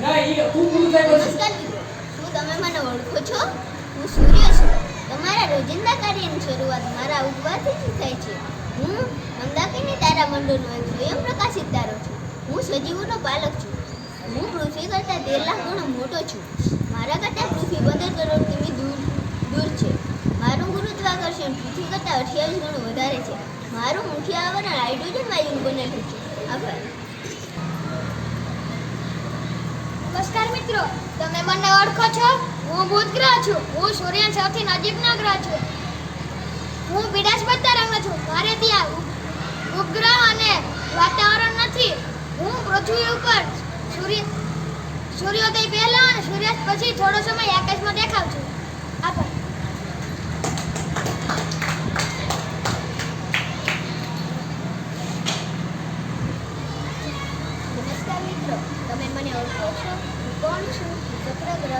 નમસ્કાર શું તમે મને ઓળખો છો? હું સૂર્ય છું. તમારા રોજિંદા કાર્યની શરૂઆત મારા ઉગવાથી થાય છે. હું મંદાકિની તારામંડળનો એક સ્વયં પ્રકાશિત તારો છું. હું સજીવોનો પાલક છું. હું પૃથ્વી કરતાં તેર લાખ ગણો મોટો છું. મારા કરતાં પૃથ્વી પંદર કરોડ કિમી દૂર દૂર છે. મારું ગુરુત્વાકર્ષણ પૃથ્વી કરતાં અઠ્યાવીસ ગણું વધારે છે. મારું મુખ્ય આવરણ હાઇડ્રોજન વાયુ બનેલું છે. આભાર. નમસ્કાર મિત્રો, તમે મને ઓળખો છો? હું બુધ ગ્રહ છું. હું સૂર્ય સૌથી નજીકનો ગ્રહ છું. હું બિડાસ્પત્તા રંગનો છું. મારે ત્યાં ઉપગ્રહ અને વાતાવરણ નથી. હું પૃથ્વી ઉપર સૂર્ય, સૂર્યોદય પહેલા અને સૂર્યાસ્ત પછી થોડો સમય આકાશમાં દેખાવ છું.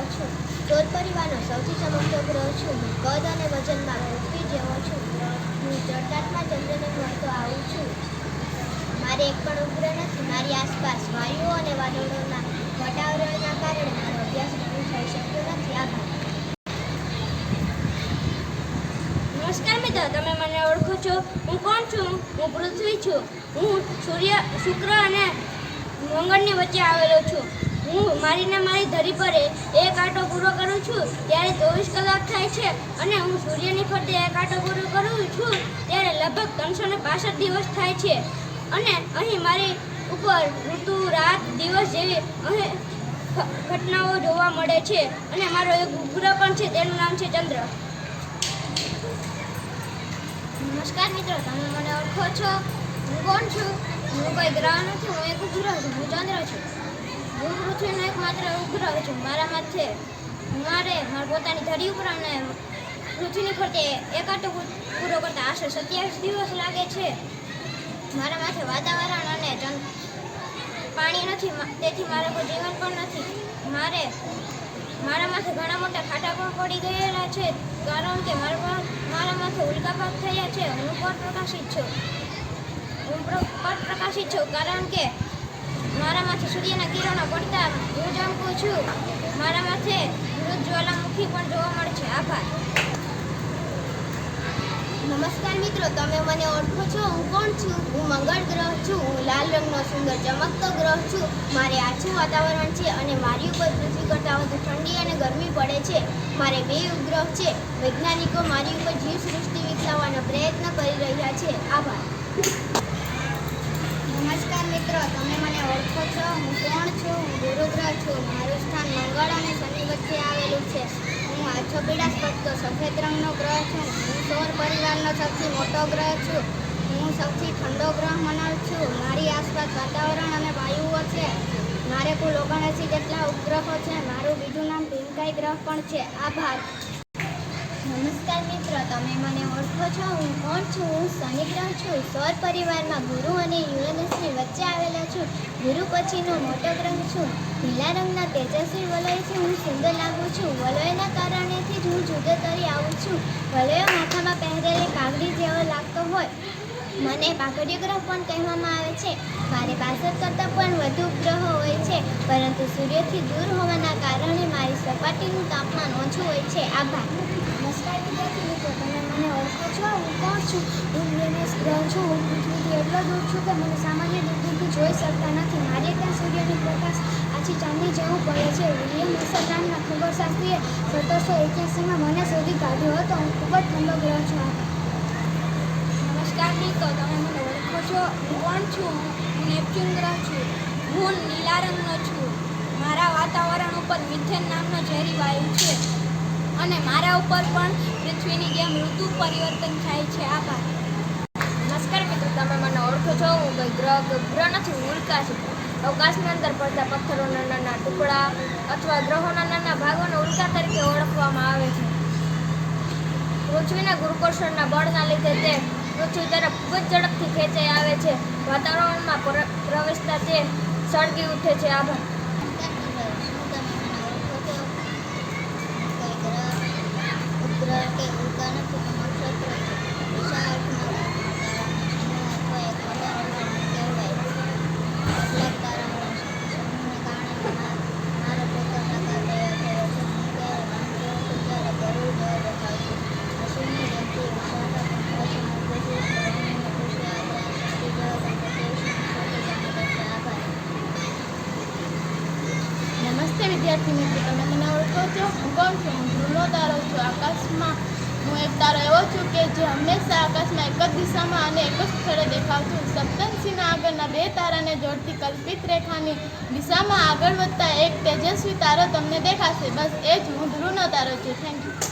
ગ્રહ છું. ચોર પરિવારનો સૌથી ચમકતો ગ્રહ છું. હું કદ અને વજનમાં પૃથ્વી જેવો છું. હું ચડતાટમાં ચંદ્રને મળતો આવું છું. મારે એક પણ ઉપગ્રહ નથી. મારી આસપાસ વાયુઓ અને વાદળોના વટાવરણના કારણે મારો અભ્યાસ પૂરો થઈ શક્યો નથી. આભાર. નમસ્કાર મિત્રો, તમે મને ઓળખો છો? હું કોણ છું? હું પૃથ્વી છું. હું સૂર્ય, શુક્ર અને મંગળની વચ્ચે આવેલો છું. હું મારીને મારી ધરી પર, એક આંટો પૂરો કરું છું, ત્યારે ચોવીસ કલાક થાય છે, અને હું સૂર્યની ફરતે એક આંટો પૂરો કરું છું, ત્યારે લગભગ ત્રણસો ને પાસઠ દિવસ થાય છે. અને અહીં મારી ઉપર ઋતુ, રાત, દિવસ જેવી અહીં ઘટનાઓ જોવા મળે છે, અને મારો એક ઉપગ્રહ પણ છે, તેનું નામ છે ચંદ્ર. નમસ્કાર મિત્રો, તમે મને ઓળખો છો? હું કોણ છું? હું કોઈ ગ્રહ નથી, હું એક ઉપગ્રહ છું, હું ચંદ્ર છું. હું પૃથ્વીનો એકમાત્ર ઉપગ્રહ છું મારા માથે મારે મારા પોતાની ધરી ઉપર અને પૃથ્વીની ફરતે એકાટો પૂરો કરતા આશરે સત્યાવીસ દિવસ લાગે છે. મારા માથે વાતાવરણ અને પાણી નથી તેથી મારા કોઈ જીવન પણ નથી. મારે મારા માથે ઘણા મોટા ખાટા પણ પડી ગયેલા છે, કારણ કે મારા મારા માથે ઉલ્કાપાત થયા છે. હું પણ પ્રકાશિત છું. હું પણ પ્રકાશિત છું, કારણ કે સૂર્યના કિરણો પડતા હું ચમકું છું. મારા માથે મૃત જ્વાલામુખી પણ જોવા મળે છે. આભાર. નમસ્કાર મિત્રો, તમે મને ઓળખો છો? હું કોણ છું? હું મંગળ ગ્રહ છું. હું લાલ રંગનો સુંદર ચમકતો ગ્રહ છું. મારે આછું વાતાવરણ છે અને મારી ઉપર પૃથ્વી કરતાં વધુ ઠંડી અને ગરમી પડે છે. મારે બે ઉપગ્રહ છે. વૈજ્ઞાનિકો મારી ઉપર જીવસૃષ્ટિ વિકસાવવાનો પ્રયત્ન કરી રહ્યા છે. આભાર. મિત્રો, તમે મને ઓળખો છો? હું કોણ છું? હું ગુરુ છું. મારું સ્થાન મંગળ અને શનિ વચ્ચે આવેલું છે. હું આછો પીડા પડતો સફેદ રંગનો ગ્રહ છું. હું સૌર પરિવારનો સૌથી મોટો ગ્રહ છું. હું સૌથી ઠંડો ગ્રહ મનાવ છું. મારી આસપાસ વાતાવરણ અને વાયુઓ છે. મારે કુલ ઓગણએંસી જેટલા ઉપગ્રહો છે. મારું બીજું નામ પિંકાઈ ગ્રહ પણ છે. આભાર. નમસ્કાર મિત્રો, તમે મને ઓળખો છો? હું કોણ છું? હું શનિ ગ્રહ છું. સૌર પરિવારમાં ગુરુ અને યુરેનસની વચ્ચે આવેલા છું. ગુરુ પછીનો મોટો ગ્રહ છું. લીલા રંગના તેજસ્વી વલયથી હું સુંદર લાગુ છું. વલયના કારણેથી જ હું જુદો તરી આવું છું. વલયો માથામાં પહેરેલી પાઘડી જેવો લાગતો હોય. મને પાકડીયો ગ્રહ પણ કહેવામાં આવે છે. મારે બાસઠ કરતાં પણ વધુ ગ્રહો હોય છે, પરંતુ સૂર્યથી દૂર હોવાના કારણે મારી સપાટીનું તાપમાન ઓછું હોય છે. આભાર. નમસ્કાર વિદ્યાર્થી મિત્રો, તમે મને ઓળખો છો? હું કોણ છું. હું યુરેનસ ગ્રહ છું હું પૃથ્વીથી એટલો દૂર છું કે મને સામાન્ય દૂરથી જોઈ શકતા નથી મારે ત્યાં સૂર્યનો પ્રકાશ આછી ચાંદી જેવું પડે છે વિલિયમ હેસલ નામના ખગોળશાસ્ત્રીએ સત્તરસો એક્યાસીમાં મને શોધી કાઢ્યો હતો હું ખૂબ જ ઠંડો ગ્રહ છું. નમસ્કાર મિત્રો તમે મને ઓળખો છો હું કોણ છું હું નેપચ્યુન ગ્રહ છું. હું નીલા રંગનો છું. મારા વાતાવરણ ઉપર મિથેન નામનો ઝેરી વાયુ છે. અને મારા ઉપર પણ પૃથ્વીની જેમ ઋતુ પરિવર્તન થાય છે. આભાર. નમસ્કાર મિત્રો, તમે મને ઓળખો છો. હું કોઈ ગ્રહ ગ્રહ નથી, હું ઉલ્કા છું. અવકાશની અંદર પડતા પથ્થરોના નાના ટુકડા અથવા ગ્રહોના નાના ભાગોને ઉલ્કા તરીકે ઓળખવામાં આવે છે. પૃથ્વીના ગુરુકર્ષણના બળના લીધે તે પૃથ્વી તરફ ખૂબ જ ઝડપથી ખેંચાઈ આવે છે. વાતાવરણમાં પ્ર- પ્રવેશતા તે સળગી ઉઠે છે. આભાર ઉપગ્રહ કે ઉલ્કા નથી તો નક્ષત્ર છે વિશાળ અર્થમાં અથવા એક મોટા રંગનું કહેવાય કેટલાક તારાઓના સમૂહને કારણે મહા- મહાકાશમાં ઉલ્કા પણ જોવા મળે છે. આભાર. નમસ્કાર મિત્રો તમે મને ઓળખો છો હું કોણ છું હું સૂર્ય છું સૌર પરિવારમાં ગુરુ અને યુરેનસની વચ્ચે આવેલો છું ગુરુ પછીનો મોટો ગ્રહ છું નમસ્તે વિદ્યાર્થી મિત્રો, તમે મને ઓળખો છો? હું કોણ છું? હું ધ્રુવનો તારો છું. આકાશમાં હું એક તારો એવો છું કે જે હંમેશા આકાશમાં એક જ દિશામાં અને એક જ સ્થળે દેખાવ છું સપ્તમસિંહના આગળના બે તારાને જોડતી કલ્પિત રેખાની દિશામાં આગળ વધતા એક તેજસ્વી તારો તમને દેખાશે. બસ એ જ હું ધ્રુવનો તારો છું. Thank you